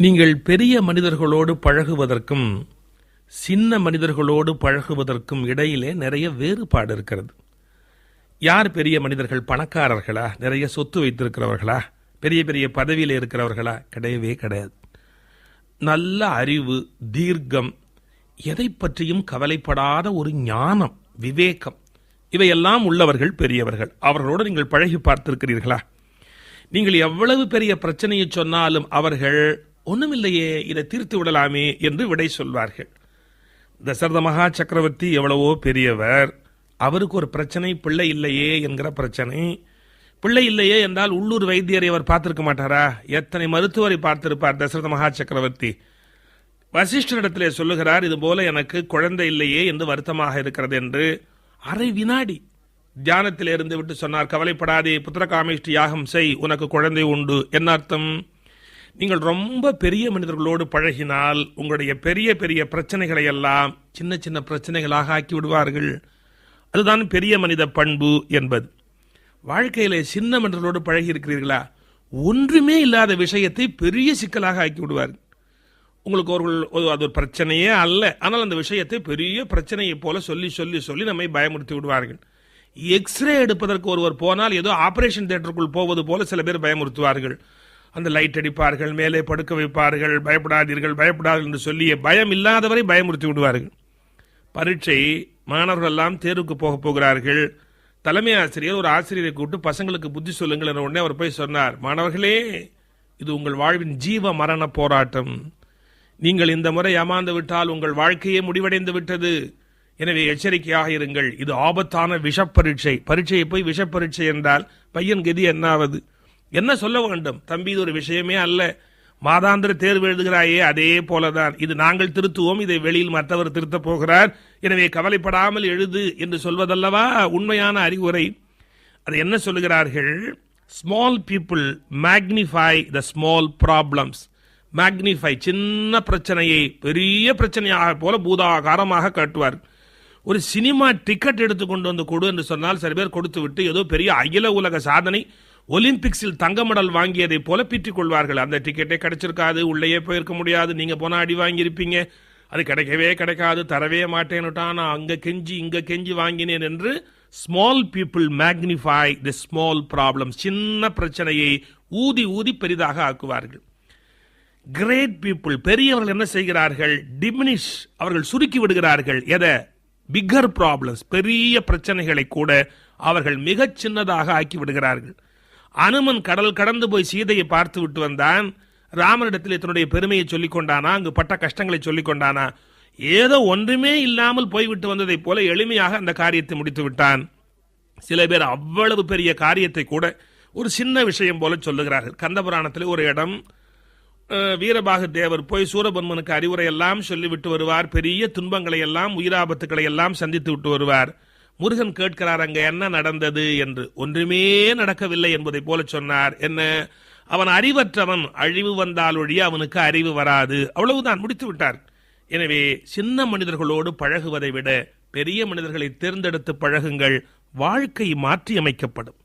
நீங்கள் பெரிய மனிதர்களோடு பழகுவதற்கும் சின்ன மனிதர்களோடு பழகுவதற்கும் இடையிலே நிறைய வேறுபாடு இருக்கிறது. யார் பெரிய மனிதர்கள்? பணக்காரர்களா? நிறைய சொத்து வைத்திருக்கிறவர்களா? பெரிய பெரிய பதவியில் இருக்கிறவர்களா? கிடையவே கிடையாது. நல்ல அறிவு தீர்க்கம் எதை பற்றியும் கவலைப்படாத ஒரு ஞானம் விவேகம் இவையெல்லாம் உள்ளவர்கள் பெரியவர்கள். அவர்களோடு நீங்கள் பழகி பார்த்திருக்கிறீர்களா? நீங்கள் எவ்வளவு பெரிய பிரச்சனையை சொன்னாலும் அவர்கள் ஒண்ணுமில்லையே இதை தீர்த்து விடலாமே என்று விடை சொல்வார்கள். தசரத மகா சக்கரவர்த்தி எவ்வளவோ பெரியவர். அவருக்கு ஒரு பிரச்சனை பிள்ளை இல்லையே என்கிற பிரச்சனை. பிள்ளை இல்லையே என்றால் உள்ளூர் வைத்தியரை அவர் பார்த்திருக்க மாட்டாரா? எத்தனை மருத்துவரை பார்த்திருப்பார் தசரத மகா சக்கரவர்த்தி? வசிஷ்டரிடத்திலே சொல்லுகிறார் இது போல எனக்கு குழந்தை இல்லையே என்று வருத்தமாக இருக்கிறது என்று. அரை வினாடி தியானத்தில் இருந்து விட்டு சொன்னார் கவலைப்படாதே புத்திரகாமேஷ்டி யாகம் செய் உனக்கு குழந்தை உண்டு. என்ன அர்த்தம்? நீங்கள் ரொம்ப பெரிய மனிதர்களோடு பழகினால் உங்களுடைய பெரிய பெரிய பிரச்சனைகளை எல்லாம் சின்ன சின்ன பிரச்சனைகளாக ஆக்கி விடுவார்கள். அதுதான் பெரிய மனித பண்பு என்பது. வாழ்க்கையில சின்ன மனிதர்களோடு பழகி இருக்கிறீர்களா ஒன்றுமே இல்லாத விஷயத்தை பெரிய சிக்கலாக ஆக்கி விடுவார்கள். உங்களுக்கு அவர்கள் அது ஒரு பிரச்சனையே அல்ல. ஆனால் அந்த விஷயத்தை பெரிய பிரச்சனையை போல சொல்லி சொல்லி சொல்லி நம்மை பயமுறுத்தி விடுவார்கள். எக்ஸ்ரே எடுப்பதற்கு ஒருவர் போனால் ஏதோ ஆபரேஷன் தியேட்டருக்குள் போவது போல சில பேர் பயமுறுத்துவார்கள். அந்த லைட் அடிப்பார்கள் மேலே படுக்க வைப்பார்கள் பயப்படாதீர்கள் பயப்படாதீர்கள் என்று சொல்லிய பயம் இல்லாதவரை பயமுறுத்தி விடுவார்கள். பரீட்சை மாணவர்கள் எல்லாம் தேர்வுக்கு போக போகிறார்கள். தலைமை ஆசிரியர் ஒரு ஆசிரியரை கூப்பிட்டு பசங்களுக்கு புத்தி சொல்லுங்கள் என்ற உடனே அவர் போய் சொன்னார் மாணவர்களே இது உங்கள் வாழ்வின் ஜீவ மரண போராட்டம். நீங்கள் இந்த முறை ஏமாந்து விட்டால் உங்கள் வாழ்க்கையே முடிவடைந்து விட்டது. எனவே எச்சரிக்கையாக இருங்கள். இது ஆபத்தான விஷப்பரீட்சை பரீட்சையை போய் விஷப்பரீட்சை என்றால் பையன் கதி என்னாவது? என்ன சொல்ல வேண்டும்? தம்பி இது ஒரு விஷயமே அல்ல. மாதாந்திர தேர்வு எழுதுகிறாயே அதே போலதான். இது நாங்கள் திருத்துவோம் இதை வெளியில் மற்றவர் திருத்தப் போகிறார். எனவே கவலைப்படாமல் எழுது என்று சொல்வதல்லவா? உண்மையான அறிவுரை. அது என்ன சொல்லுகிறார்கள்? Small people magnify the small problems magnify சின்ன பிரச்சனையை பெரிய பிரச்சனையாக போல பூதாகாரமாக காட்டுவார். ஒரு சினிமா டிக்கெட் எடுத்து கொண்டு வந்து கொடு என்று சொன்னால் சில பேர் கொடுத்து விட்டு ஏதோ பெரிய அகில உலக சாதனை ஒலிம்பிக்ஸில் தங்க மெடல் வாங்கியதை போல பீற்றிக் கொள்வார்கள் அந்த டிக்கெட்டே கிடைச்சிருக்காது உள்ளேயே போயிருக்க முடியாது. நீங்க போனா அடி வாங்கியிருப்பீங்க. அது கிடைக்கவே கிடைக்காது தரவே மாட்டேன்னுட்டான். நான் அங்க கெஞ்சி இங்க கெஞ்சி வாங்கினேன் என்று small people magnify the small problem சின்ன பிரச்சனையை ஊதி ஊதி பெரிதாக ஆக்குவார்கள். கிரேட் பீப்புள் பெரியவர்கள் என்ன செய்கிறார்கள்? டிமினிஷ் அவர்கள் சுருக்கி விடுகிறார்கள். எதை? பிக்கர் ப்ராப்ளம்ஸ் பெரிய பிரச்சனைகளை கூட அவர்கள் மிகச் சின்னதாக ஆக்கி விடுகிறார்கள். அனுமன் கடல் கடந்து போய் சீதையை பார்த்து விட்டு வந்தான். ராமனிடத்தில் தன்னுடைய பெருமையை சொல்லிக் கொண்டானா? அங்கு பட்ட கஷ்டங்களை சொல்லிக் கொண்டானா? ஏதோ ஒன்றுமே இல்லாமல் போய்விட்டு வந்ததைப் போல எளிமையாக அந்த காரியத்தை முடித்து விட்டான். சில பேர் அவ்வளவு பெரிய காரியத்தை கூட ஒரு சின்ன விஷயம் போல சொல்லுகிறார்கள். கந்தபுராணத்தில் ஒரு இடம் வீரபாகு தேவர் போய் சூரபன்மனுக்கு அறிவுரை எல்லாம் சொல்லிவிட்டு வருவார். பெரிய துன்பங்களை எல்லாம் உயிராபத்துக்களை எல்லாம் சந்தித்து விட்டு வருவார். முருகன் கேட்கிறார் அங்க என்ன நடந்தது? என்று. ஒன்றுமே நடக்கவில்லை என்பதை போல சொன்னார். என்ன? அவன் அறிவற்றவன். அழிவு வந்தால் ஒழிய அவனுக்கு அறிவு வராது. அவ்வளவுதான் முடித்து விட்டார். எனவே சின்ன மனிதர்களோடு பழகுவதை விட பெரிய மனிதர்களை தேர்ந்தெடுத்து பழகுங்கள். வாழ்க்கை மாற்றி அமைக்கப்படும்